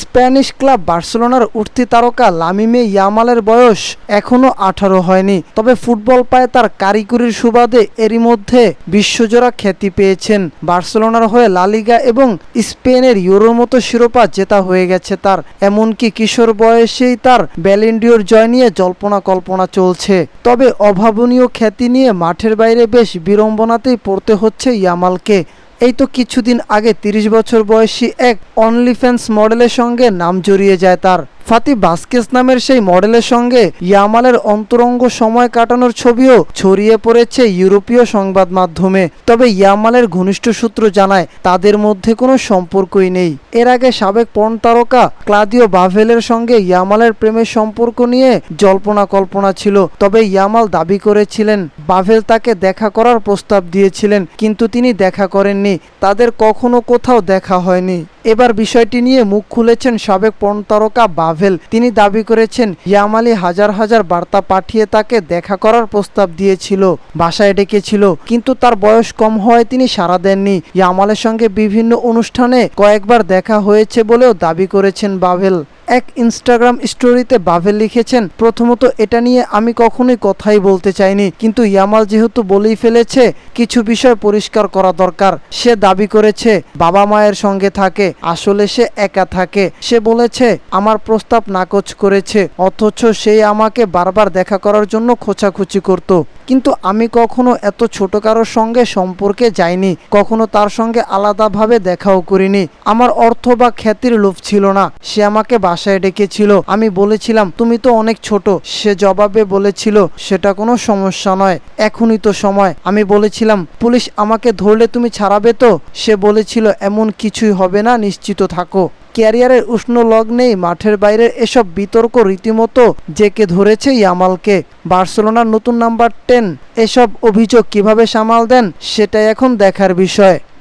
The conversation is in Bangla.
স্প্যানিশ ক্লাব বার্সেলোনার উঠতি তারকা লামিমে ইয়ামালের বয়স এখনও আঠারো হয়নি, তবে ফুটবল পায় তার কারিগরির সুবাদে এরই মধ্যে বিশ্বজোড়া খ্যাতি পেয়েছেন। বার্সেলোনার হয়ে লালিগা এবং স্পেনের ইউরোর মতো শিরোপা জেতা হয়ে গেছে তার, এমনকি কিশোর বয়সেই তার ব্যালেন্ডিওর জয় নিয়ে জল্পনা কল্পনা চলছে। তবে অভাবনীয় খ্যাতি নিয়ে মাঠের বাইরে বেশ বিড়ম্বনাতেই পড়তে হচ্ছে ইয়ামালকে। এই তো কিছুদিন আগে তিরিশ বছর বয়সী এক অনলিফ্যান্স মডেলের সঙ্গে নাম জড়িয়ে যায় তার। ফাতি বাস্কেস নামের সেই মডেলের সঙ্গে ইয়ামালের অন্তরঙ্গ সময় কাটানোর ছবিও ছড়িয়ে পড়েছে ইউরোপীয় সংবাদ মাধ্যমে। তবে ইয়ামালের ঘনিষ্ঠ সূত্র জানায়, তাদের মধ্যে কোনো সম্পর্কই নেই। এর আগে সাবেক পর্ন তারকা ক্লাদিও বাভেলের সঙ্গে ইয়ামালের প্রেমের সম্পর্ক নিয়ে জল্পনা কল্পনা ছিল। তবে ইয়ামাল দাবি করেছিলেন, বাভেল তাকে দেখা করার প্রস্তাব দিয়েছিলেন, কিন্তু তিনি দেখা করেননি। তাদের কখনো কোথাও দেখা হয়নি। এবার বিষয়টি নিয়ে মুখ খুলেছেন সাবেক পর্ন তারকা বাভেল তিনি দাবি করেছেন, ইয়ামালি হাজার হাজার বার্তা পাঠিয়ে তাকে দেখা করার প্রস্তাব দিয়েছিল, বাসায় ডেকেছিল, কিন্তু তার বয়স কম হওয়ায় তিনি সারা দেননি। ইয়ামালের সঙ্গে বিভিন্ন অনুষ্ঠানে কয়েকবার দেখা হয়েছে বলেও দাবি করেছেন বাভেল এক ইনস্টাগ্রাম স্টোরিতে বাভেল লিখেছেন, প্রথমত এটা নিয়ে আমি কখনোই কথাই বলতে চাইনি, কিন্তু ইয়ামাল যেহেতু বলেই ফেলেছে, কিছু বিষয় পরিষ্কার করা দরকার। সে দাবি করেছে, বাবা মায়ের সঙ্গে থাকে, আসলে সে একা থাকে। সে বলেছে, আমার প্রস্তাব নাকচ করেছে, অথচ সে আমাকে বারবার দেখা করার জন্য খোঁচাখুচি করত। কিন্তু আমি কখনো এত ছোট কারোর সঙ্গে সম্পর্কে যাইনি, কখনো তার সঙ্গে আলাদাভাবে দেখাও করিনি। আমার অর্থ বা খ্যাতির লোভ ছিল না। সে আমাকে বাসায় ডেকেছিল। আমি বলেছিলাম, তুমি তো অনেক ছোট। সে জবাবে বলেছিল, সেটা কোনো সমস্যা নয়, এখনই তো সময়। আমি বলেছিলাম, পুলিশ আমাকে ধরলে তুমি ছাড়াবে তো? সে বলেছিল, এমন কিছুই হবে না, নিশ্চিত থাকো। ক্যারিয়ারের উষ্ণ লগ্নেই মাঠের বাইরের এসব বিতর্ক রীতিমতো জেকে ধরেছে ইয়ামালকে। বার্সেলোনার নতুন নাম্বার টেন, এসব অভিযোগ কীভাবে সামাল দেন, সেটাই এখন দেখার বিষয়।